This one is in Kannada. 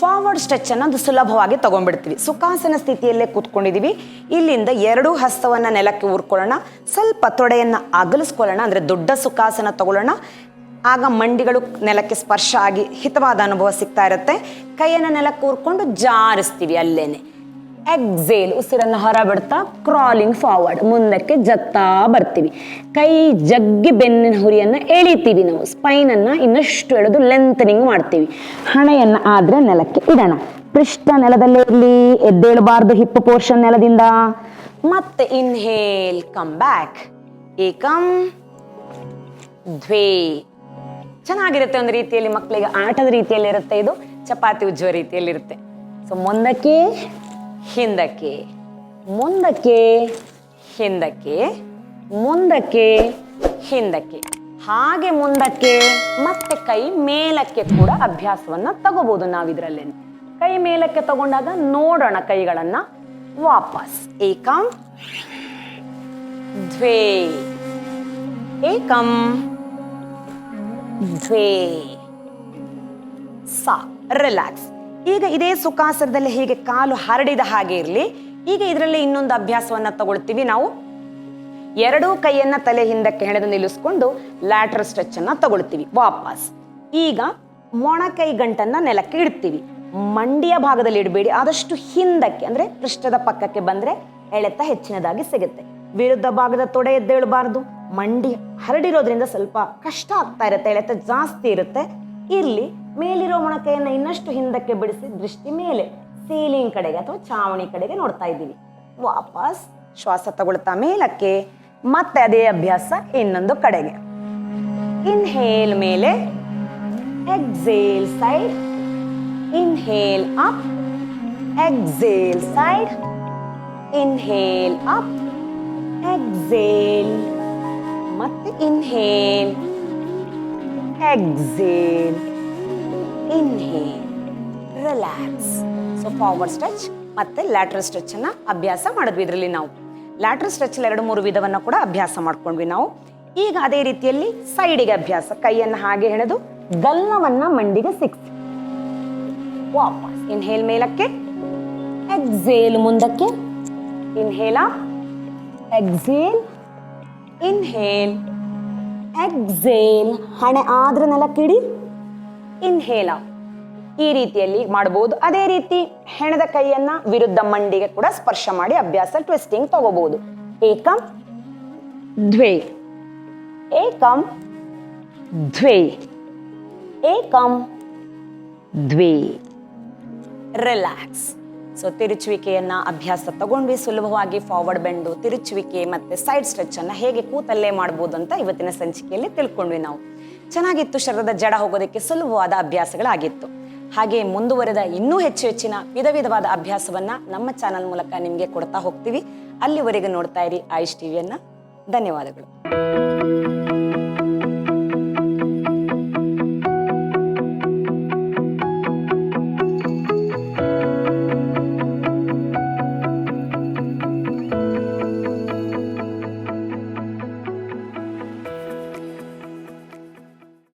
ಫಾರ್ವರ್ಡ್ ಸ್ಟ್ರೆಚ್ ಅನ್ನು ಅದು ಸುಲಭವಾಗಿ ತಗೊಂಡ್ಬಿಡ್ತೀವಿ. ಸುಖಾಸನ ಸ್ಥಿತಿಯಲ್ಲೇ ಕೂತ್ಕೊಂಡಿದೀವಿ. ಇಲ್ಲಿಂದ ಎರಡೂ ಹಸ್ತವನ್ನ ನೆಲಕ್ಕೆ ಊರ್ಕೊಳ್ಳೋಣ. ಸ್ವಲ್ಪ ತೊಡೆಯನ್ನ ಅಗಲಿಸ್ಕೊಳ್ಳೋಣ, ಅಂದ್ರೆ ದೊಡ್ಡ ಸುಖಾಸನ ತಗೊಳ್ಳೋಣ. ಆಗ ಮಂಡಿಗಳು ನೆಲಕ್ಕೆ ಸ್ಪರ್ಶ ಆಗಿ ಹಿತವಾದ ಅನುಭವ ಸಿಗ್ತಾ ಇರುತ್ತೆ. ಕೈಯನ್ನ ನೆಲಕ್ಕೆ ಊರ್ಕೊಂಡು ಜಾರಿಸ್ತೀವಿ ಅಲ್ಲೇನೆ. ಎಕ್ಸೇಲ್ ಉಸಿರನ್ನು ಹೊರಬಿಡ್ತಾ ಕ್ರಾಲಿಂಗ್ ಫಾರ್ವರ್ಡ್ ಮುಂದಕ್ಕೆ ಜತ್ತಾ ಬರ್ತೀವಿ. ಕೈ ಜಗ್ಗಿ ಬೆನ್ನಿನ ಹುರಿಯನ್ನು ಎಳಿತೀವಿ ನಾವು. ಸ್ಪೈನನ್ನು ಇನ್ನಷ್ಟು ಎಳೆದು ಲೆಂತನಿಂಗ್ ಮಾಡ್ತೀವಿ. ಹಣೆಯನ್ನು ಆದರೆ ನೆಲಕ್ಕೆ ಇಡೋಣ. ಪೃಷ್ಠ ನೆಲದಲ್ಲೇ ಇರಲಿ, ಎದ್ದೇಳಬಾರ್ದು ಹಿಪ್ ಪೋರ್ಷನ್ ನೆಲದಿಂದ. ಮತ್ತೆ ಇನ್ಹೇಲ್ ಕಮ್ ಬ್ಯಾಕ್ ಏಕಂ ದ್ವೇ. ಚೆನ್ನಾಗಿರುತ್ತೆ ಒಂದು ರೀತಿಯಲ್ಲಿ ಮಕ್ಕಳಿಗೆ ಆಟದ ರೀತಿಯಲ್ಲಿ ಇರುತ್ತೆ ಇದು. ಚಪಾತಿ ಉಜ್ಜುವ ರೀತಿಯಲ್ಲಿ ಇರುತ್ತೆ ಸೊ ಮುಂದಕ್ಕೆ ಹಿಂದಕ್ಕೆ, ಮುಂದಕ್ಕೆ ಹಿಂದಕ್ಕೆ ಮುಂದಕ್ಕೆ, ಹಿಂದಕ್ಕೆ. ಹಾಗೆ ಮುಂದಕ್ಕೆ, ಮತ್ತೆ ಕೈ ಮೇಲಕ್ಕೆ ಕೂಡ ಅಭ್ಯಾಸವನ್ನ ತಗೋಬಹುದು ನಾವು ಇದರಲ್ಲಿ ಕೈ ಮೇಲಕ್ಕೆ ತಗೊಂಡಾಗ ನೋಡೋಣ ಕೈಗಳನ್ನ ವಾಪಸ್. ಏಕಂ. ದ್ವೇ. ಏಕಂ. ದ್ವೇ. ಸಾ. ರಿಲ್ಯಾಕ್ಸ್. ಈಗ ಇದೇ ಸುಖಾಸನದಲ್ಲಿ ಹೀಗೆ ಕಾಲು ಹರಡಿದ ಹಾಗೆ ಇರಲಿ. ಈಗ ಇದರಲ್ಲಿ ಇನ್ನೊಂದು ಅಭ್ಯಾಸವನ್ನ ತಗೊಳ್ತೀವಿ ನಾವು. ಎರಡೂ ಕೈಯನ್ನ ತಲೆ ಹಿಂದಕ್ಕೆ ಹೆಣೆದು ನಿಲ್ಲಿಸ್ಕೊಂಡು ಲ್ಯಾಟ್ರಲ್ ಸ್ಟ್ರೆಚ್ ಅನ್ನ ತಗೊಳ್ತೀವಿ ವಾಪಸ್. ಈಗ ಮೊಣಕೈ ಗಂಟನ್ನ ನೆಲಕ್ಕೆ ಇಡ್ತೀವಿ. ಮಂಡಿಯ ಭಾಗದಲ್ಲಿ ಇಡಬೇಡಿ. ಆದಷ್ಟು ಹಿಂದಕ್ಕೆ ಅಂದ್ರೆ ಪೃಷ್ಠದ ಪಕ್ಕಕ್ಕೆ ಬಂದ್ರೆ ಎಳೆತ ಹೆಚ್ಚಿನದಾಗಿ ಸಿಗುತ್ತೆ. ವಿರುದ್ಧ ಭಾಗದ ತೊಡೆ ಎದ್ದೇಳಬಾರ್ದು ಮಂಡಿ ಹರಡಿರೋದ್ರಿಂದ ಸ್ವಲ್ಪ ಕಷ್ಟ ಆಗ್ತಾ ಇರುತ್ತೆ, ಎಳೆತ ಜಾಸ್ತಿ ಇರುತ್ತೆ. ಇರ್ಲಿ. ಮೇಲಿರೋ ಮೊಣಕೈಯನ್ನ ಇನ್ನಷ್ಟು ಹಿಂದಕ್ಕೆ ಬಿಡಿಸಿ ದೃಷ್ಟಿ ಮೇಲೆ ಸೀಲಿಂಗ್ ಕಡೆಗೆ ಅಥವಾ ಚಾವಣಿ ಕಡೆಗೆ ನೋಡ್ತಾ ಇದ್ದೀವಿ. ವಾಪಸ್ ಶ್ವಾಸ ತಗೊಳ್ತಾ ಮೇಲಕ್ಕೆ, ಮತ್ತೆ ಅದೇ ಅಭ್ಯಾಸ ಇನ್ನೊಂದು ಕಡೆಗೆ. ಇನ್ಹೇಲ್ ಮೇಲೆ exhale side inhale up exhale side inhale up exhale ಮತ್ತೆ inhale exhale inhale relax so forward stretch ಮತ್ತೆ ಲ್ಯಾಟ್ರಲ್ ಸ್ಟ್ರೆಚ್ ಅನ್ನ ಅಭ್ಯಾಸ ಮಾಡಿದ್ವಿ ಇದರಲ್ಲಿ ನಾವು. ಲ್ಯಾಟ್ರಲ್ ಸ್ಟ್ರೆಚ್ ಎರಡು ಮೂರು ವಿಧವನ್ನ ಕೂಡ ಅಭ್ಯಾಸ ಮಾಡ್ಕೊಂಡ್ವಿ ನಾವು. ಈಗ ಅದೇ ರೀತಿಯಲ್ಲಿ ಸೈಡಿಗೆ ಅಭ್ಯಾಸ. ಕೈಯನ್ನು ಹಾಗೆ ಹೆಣೆದು ಗಲ್ಲವನ್ನ ಮಂಡಿಗೆ ಸಿಕ್ಸ್. ವಾಪಸ್ ಇನ್ಹೇಲ್ ಮೇಲಕ್ಕೆ. ಎಕ್ಸೇಲ್ ಮುಂದಕ್ಕೆ. ಇನ್ಹೇಲ ಎಕ್ಸೇಲ್ ಇನ್ಹೇಲ್ ಎಕ್ಸೇಲ್ ಹಣೆ ಆದ್ರೆ ನೆಲಕ್ಕಿಡಿ. ಇನ್ಹೇಲ ಈ ರೀತಿಯಲ್ಲಿ ಮಾಡಬಹುದು ಅದೇ ರೀತಿ ಹೆಣದ ಕೈಯನ್ನ ವಿರುದ್ಧ ಮಂಡಿಗೆ ಕೂಡ ಸ್ಪರ್ಶ ಮಾಡಿ ಅಭ್ಯಾಸ ಟ್ವಿಸ್ಟಿಂಗ್ ತಗೋಬಹುದು ಏಕಂ ದ್ವೇ. ಏಕಂ ದ್ವೇ. ಏಕಂ ದ್ವೇ. ರಿಲ್ಯಾಕ್ಸ್ ಸೊ ತಿರುಚುವಿಕೆಯನ್ನ ಅಭ್ಯಾಸ ತಗೊಂಡ್ವಿ. ಸುಲಭವಾಗಿ ಫಾರ್ವರ್ಡ್ ಬೆಂಡು ತಿರುಚುವಿಕೆ ಮತ್ತೆ ಸೈಡ್ ಸ್ಟ್ರೆಚ್ ಅನ್ನ ಹೇಗೆ ಕೂತಲ್ಲೇ ಮಾಡಬಹುದು ಅಂತ ಇವತ್ತಿನ ಸಂಚಿಕೆಯಲ್ಲಿ ತಿಳ್ಕೊಂಡ್ವಿ ನಾವು. ಚೆನ್ನಾಗಿತ್ತು ಶರದ ಜಡ ಹೋಗೋದಕ್ಕೆ ಸುಲಭವಾದ ಅಭ್ಯಾಸಗಳಾಗಿತ್ತು. ಹಾಗೆ ಮುಂದುವರೆದ ಇನ್ನೂ ಹೆಚ್ಚು ಹೆಚ್ಚಿನ ವಿಧ ವಿಧವಾದ ಅಭ್ಯಾಸವನ್ನ ನಮ್ಮ ಚಾನಲ್ ಮೂಲಕ ನಿಮಗೆ ಕೊಡ್ತಾ ಹೋಗ್ತೀವಿ. ಅಲ್ಲಿವರೆಗೂ ನೋಡ್ತಾ ಇರಿ ಆಯುಷ್ ಟಿವಿಯನ್ನ ಧನ್ಯವಾದಗಳು.